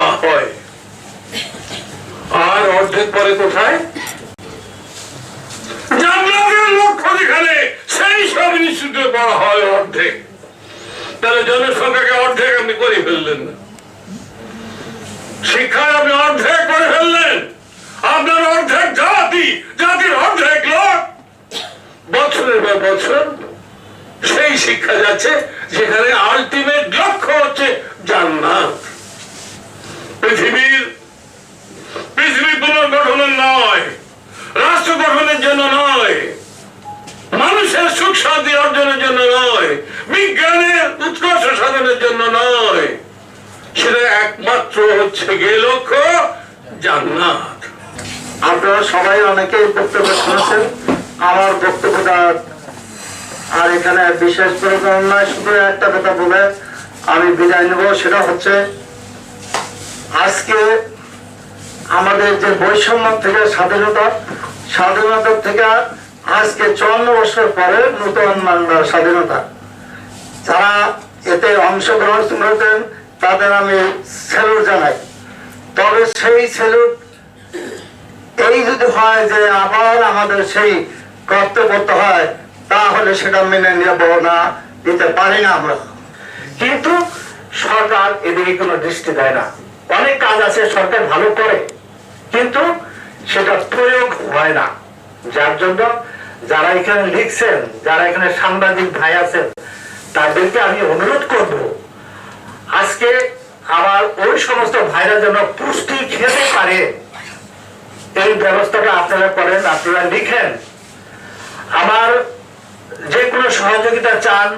হয়। আর অর্ধেক পরে কোথায়? শিক্ষায় আপনি অর্ধেক করে ফেললেন। আপনার অর্ধেক জাতি, জাতির অর্ধেক লোক। বছরের পর বছর সেই শিক্ষা যাচ্ছে, যেখানে আলটিমেট লক্ষ্য হচ্ছে জান্নাত পৃথিবীর পৃথিবী পুনর্গঠনের নয় রাষ্ট্র গঠনের জন্য নয় মানুষের সুখ শান্তি অর্জনের জন্য নয় বিজ্ঞানের উৎকর্ষ সাধনের জন্য নয়। সেটা একমাত্র হচ্ছে গিয়ে লক্ষ্য? জান্নাত। আপনারা সবাই অনেকেই বক্তব্য শুনেছেন। আমার বক্তব্যটা আর এখানে বিশেষ প্রয়োজন নয় শুধু একটা কথা বলে আমি বিদায় নেব, সেটা হচ্ছে আজকে আমাদের যে বৈষম্য থেকে স্বাধীনতা স্বাধীনতা থেকে আজকে চুয়ান্ন বছর পরে নতুন বাংলার স্বাধীনতা। যারা এতে অংশগ্রহণ করেছেন তাদের আমি স্যালুট জানাই। তবে সেই স্যালুট এই যদি হয় যে আবার আমাদের সেই করতে করতে হয়, তাহলে সেটা মেনে নেব না দিতে পারি না আমরা। কিন্তু সরকার এদিকে কোনো দৃষ্টি দেয় না। অনেক কাজ আছে, সরকার ভালো করে, কিন্তু সেটা প্রয়োগ হয় না। যার জন্য যারা এখানে লিখছেন, যারা এখানে সাংবাদিক ভাই আছেন তাদেরকে আমি অনুরোধ করব, আজকে আবার ওই সমস্ত ভাইরা যেন পুষ্টি খেতে পারে, এই ব্যবস্থাটা আপনারা করেন, আপনারা লিখেন। আমার যে কোনো সহযোগিতা চান,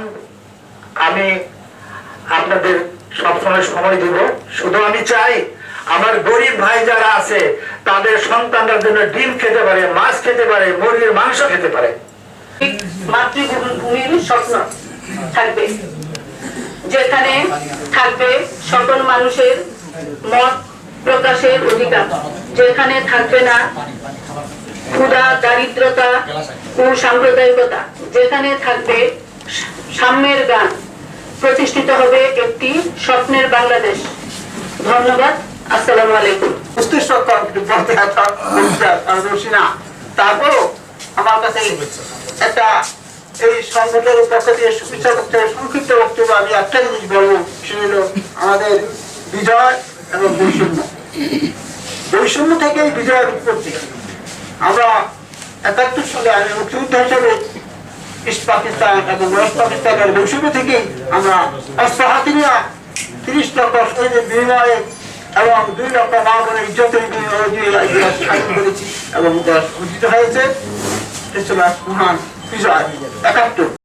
আমি আপনাদের সবসময় সময় দিব। শুধু আমি চাই, আমার গরিব ভাই যারা আছে, তাদের সন্তানরা জন্য ডিম খেতে পারে, মাছ খেতে পারে, মুরগির মাংস খেতে পারে। মাতৃভূমির স্বপ্ন থাকবে। যেখানে থাকবে সকল মানুষের মত প্রকাশের অধিকার। যেখানে থাকবে না ক্ষুধা, দারিদ্রতা ও সাম্প্রদায়িকতা। যেখানে থাকবে সাম্যের গান প্রতিষ্ঠিত হবে একটি স্বপ্নের বাংলাদেশ। ধন্যবাদ। আসসালামু আলাইকুম। মস্তিষ্ক তারপরও আমার কাছে একটা এই সংগঠনের পক্ষ থেকে শুভেচ্ছা করতে সংক্ষিপ্ত বক্তব্য আমি একটা জিনিস বলব, সেটা হলো আমাদের বিজয় এবং বৈষম্য। বৈষম্য থেকেই বিজয়ের উৎপত্তি আমরা একাত্তর সালে আমি মুক্তিযুদ্ধ হিসেবে ইস্ট পাকিস্তান এবং ওয়েস্ট পাকিস্তানের বৈষম্য থেকেই আমরা অস্ত্র হাতে নিয়ে তিরিশ লক্ষ সৈন্যের বিনিময়ে এবং দুই লক্ষ মা বোনের ইজ্জতের বিনিময়ে স্বাধীন করেছি এবং অর্জিত হয়েছে। এটা ছিল এক মহান বিজয় একাত্তর